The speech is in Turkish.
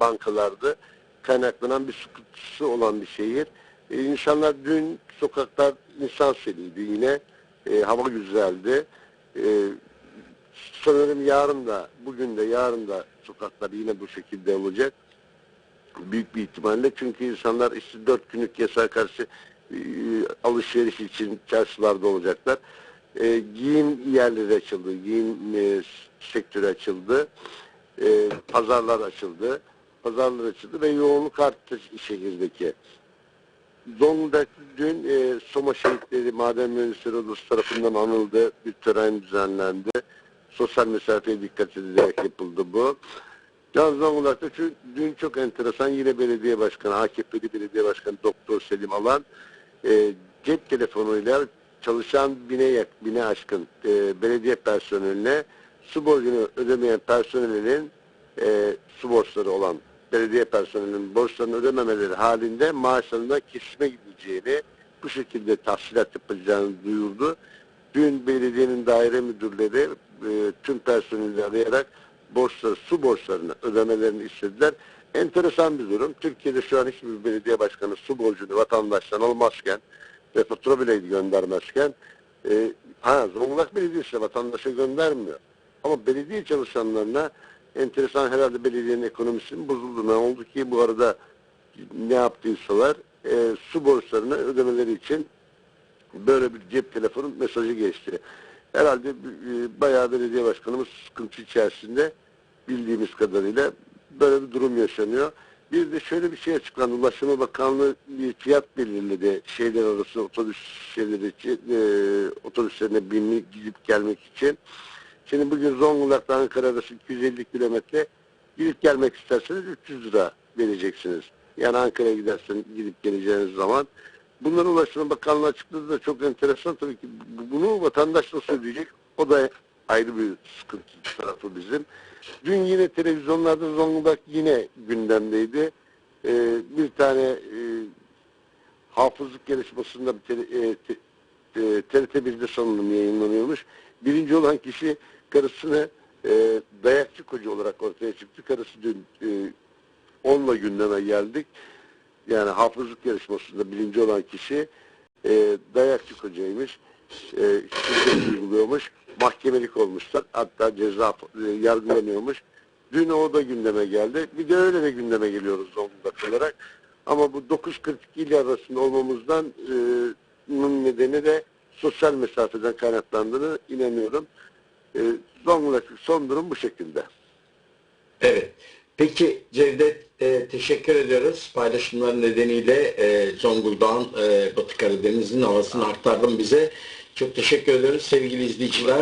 bankalardı. Kaynaklanan bir sıkıntısı olan bir şehir. E, insanlar dün sokaklar insan seliydi yine. E, hava güzeldi. E, sanırım yarın da, bugün de yarın da sokaklar yine bu şekilde olacak. Büyük bir ihtimalle çünkü insanlar işte dört günlük yasağa karşı e, alışveriş için çarşılarda olacaklar. E, giyim yerleri açıldı, giyim e, sektörü açıldı, e, pazarlar açıldı, pazarlar açıldı ve yoğunluk arttı şehirdeki. Zonguldak dün e, Soma şehitleri Maden Mühendisleri Odası tarafından anıldı, bir tören düzenlendi. Sosyal mesafeye dikkat edilerek yapıldı bu. Can Zonguldak'ta çünkü dün çok enteresan yine belediye başkanı, AKP'li belediye başkanı Doktor Selim Alan e, cep telefonuyla çalışan bine, yak- bine aşkın e, belediye personeline su borcunu ödemeyen personelin e, su borçları olan belediye personelinin borçlarını ödememeleri halinde maaşlarına kesime gideceğini bu şekilde tahsilat yapacağını duyurdu. Dün belediyenin daire müdürleri e, tüm personeli arayarak borçları, su borçlarını ödemelerini istediler. Enteresan bir durum. Türkiye'de şu an hiçbir belediye başkanı su borcunu vatandaştan almazken ve fatura bile göndermezken e, ha Zonguldak Belediyesi vatandaşa göndermiyor. Ama belediye çalışanlarına enteresan herhalde belediyenin ekonomisinin bozuldu. Ne oldu ki bu arada ne yaptıysalar e, su borçlarını ödemeleri için böyle bir cep telefonu mesajı geçti. Herhalde e, bayağı belediye başkanımız sıkıntı içerisinde bildiğimiz kadarıyla böyle bir durum yaşanıyor. Bir de şöyle bir şey açıklandı. Ulaştırma Bakanlığı bir fiyat belirledi. Şeyler arası otobüs şeyleri için, e, otobüslerine binmek, gidip gelmek için. Şimdi bugün Zonguldak'ta Ankara arası 250 kilometre gidip gelmek isterseniz 300 lira vereceksiniz. Yani Ankara'ya gidersen gidip geleceğiniz zaman. Bunları Ulaştırma Bakanlığı açıkladı da çok enteresan tabii ki. Bu- Bunu vatandaş nasıl ödeyecek? O da ayrı bir sıkıntı tarafı bizim. Dün yine televizyonlarda Zonguldak yine gündemdeydi. Ee, bir tane e, hafızlık yarışmasında bir tele, e, te, e, TRT1'de sanırım yayınlanıyormuş. Birinci olan kişi karısını e, dayakçı koca olarak ortaya çıktı. Karısı dün e, onunla gündeme geldik. Yani hafızlık yarışmasında birinci olan kişi e, dayakçı kocaymış. E, şiddet uyguluyormuş. Mahkemelik olmuşlar. Hatta ceza e, yargılanıyormuş. Dün o da gündeme geldi. Bir de öyle de gündeme geliyoruz Zonguldak olarak. Ama bu 9.42 ile arasında olmamızdan e, nedeni de sosyal mesafeden kaynaklandığını inanıyorum. E, Zonguldak'taki son durum bu şekilde. Evet. Peki Cevdet e, teşekkür ediyoruz. Paylaşımlar nedeniyle e, Zonguldak'ın e, Batı Karadeniz'in havasını aktardın bize. Çok teşekkür ediyoruz sevgili izleyiciler.